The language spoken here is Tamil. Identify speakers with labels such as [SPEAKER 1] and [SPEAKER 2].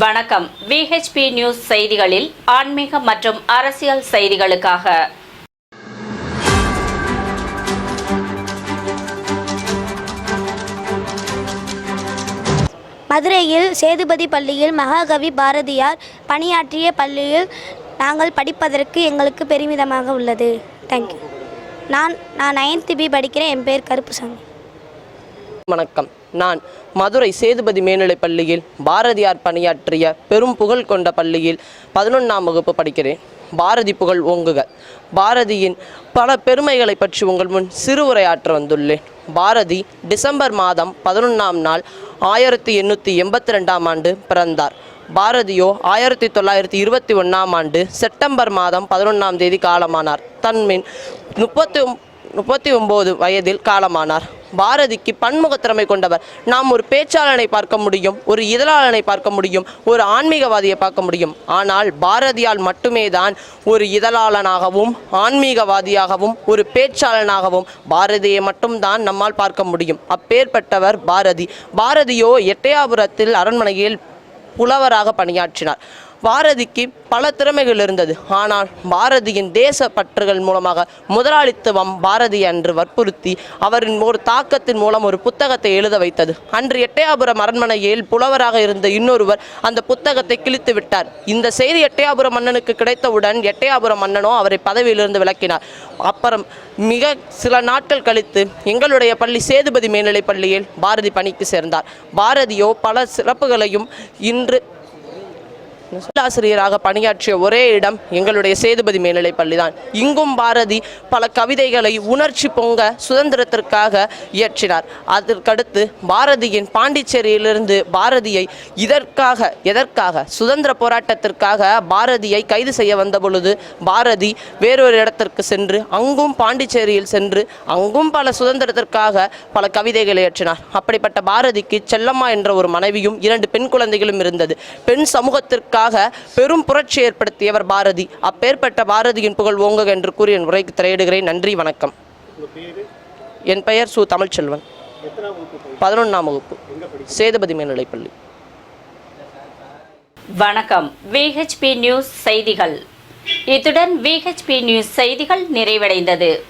[SPEAKER 1] வணக்கம். விஹெச்பி நியூஸ் செய்திகளில் ஆன்மீக மற்றும் அரசியல் செய்திகளுக்காக.
[SPEAKER 2] மதுரையில் சேதுபதி பள்ளியில் மகாகவி பாரதியார் பணியாற்றிய பள்ளியில் நாங்கள் படிப்பதற்கு எங்களுக்கு பெருமிதமாக உள்ளது. தேங்க்யூ நான் நான் நைன்த்து பி படிக்கிறேன். என் பேர் கருப்புசாமி.
[SPEAKER 3] வணக்கம். நான் மதுரை சேதுபதி மேல்நிலைப் பள்ளியில் பாரதியார் பணியாற்றிய பெரும் புகழ் கொண்ட பள்ளியில் பதினொன்றாம் வகுப்பு படிக்கிறேன். பாரதி புகழ் ஓங்குக. பாரதியின் பல பெருமைகளை பற்றி உங்கள் முன் சிறுவுரையாற்ற வந்துள்ளேன். பாரதி டிசம்பர் மாதம் பதினொன்றாம் நாள் ஆயிரத்தி எண்ணூற்றி எண்பத்தி ரெண்டாம் ஆண்டு பிறந்தார். பாரதியோ ஆயிரத்தி தொள்ளாயிரத்தி இருபத்தி ஒன்றாம் ஆண்டு செப்டம்பர் மாதம் பதினொன்றாம் தேதி காலமானார். தன்மின் முப்பத்தி ஒம்- முப்பத்தி ஒம்பது வயதில் காலமானார். பாரதிக்கு பன்முகத்திறமை கொண்டவர். நாம் ஒரு பேச்சாளனை பார்க்க முடியும் ஒரு இதழாளனை பார்க்க முடியும் ஒரு ஆன்மீகவாதியை பார்க்க முடியும். ஆனால் பாரதியால் மட்டுமே தான் ஒரு இதழாளனாகவும் ஆன்மீகவாதியாகவும் ஒரு பேச்சாளனாகவும் பாரதியை மட்டும்தான் நம்மால் பார்க்க முடியும். அப்பேற்பட்டவர் பாரதி. பாரதியோ எட்டயாபுரத்தில் அரண்மனையில் புலவராக பணியாற்றினார். பாரதிக்கு பல திறமைகள் இருந்தது. ஆனால் பாரதியின் தேச பற்றுகள் மூலமாக முதலாளித்துவம் பாரதி அன்று வற்புறுத்தி அவரின் ஒரு தாக்கத்தின் மூலம் ஒரு புத்தகத்தை எழுத வைத்தது. அன்று எட்டயாபுரம் அரண்மனையில் புலவராக இருந்த இன்னொருவர் அந்த புத்தகத்தை கிழித்து விட்டார். இந்த செய்தி எட்டயாபுரம் மன்னனுக்கு கிடைத்தவுடன் எட்டயாபுரம் மன்னனோ அவரை பதவியிலிருந்து விளக்கினார் அப்புறம் மிக சில நாட்கள் கழித்து எங்களுடைய பள்ளி சேதுபதி மேல்நிலைப் பள்ளியில் பாரதி பணிக்கு சேர்ந்தார். பாரதியோ பல சிறப்புகளையும் இன்று ஆசிரியராக பணியாற்றிய ஒரே இடம் எங்களுடைய சேதுபதி மேல்நிலைப் பள்ளிதான் இங்கும் பாரதி பல கவிதைகளை உணர்ச்சி பொங்க சுதந்திரத்திற்காக இயற்றினார். அதற்கடுத்து பாரதியின் பாண்டிச்சேரியிலிருந்து பாரதியை இதற்காக எதற்காக சுதந்திர போராட்டத்திற்காக பாரதியை கைது செய்ய வந்த பொழுது பாரதி வேறொரு இடத்திற்கு சென்று அங்கும் பாண்டிச்சேரியில் சென்று அங்கும் பல சுதந்திரத்திற்காக பல கவிதைகளை இயற்றினார். அப்படிப்பட்ட பாரதிக்கு செல்லம்மா என்ற ஒரு மனைவியும் இரண்டு பெண் குழந்தைகளும் இருந்தது. பெண் சமூகத்திற்காக பெரும் புரட்சி ஏற்படுத்தியவர் பாரதி. அப்பேற்பட்ட பாரதியின் புகழ் ஓங்குக என்று கூறி என் உரைக்கு திரையிடுகிறேன். நன்றி வணக்கம். என் பெயர் சு. தமிழ்ச்செல்வன். பதினொன்றாம் வகுப்பு சேதுபதி மேல்நிலைப்பள்ளி.
[SPEAKER 1] வணக்கம். விஹெச்பி நியூஸ் செய்திகள். இத்துடன் விஹெச்பி நியூஸ் செய்திகள் நிறைவடைந்தது.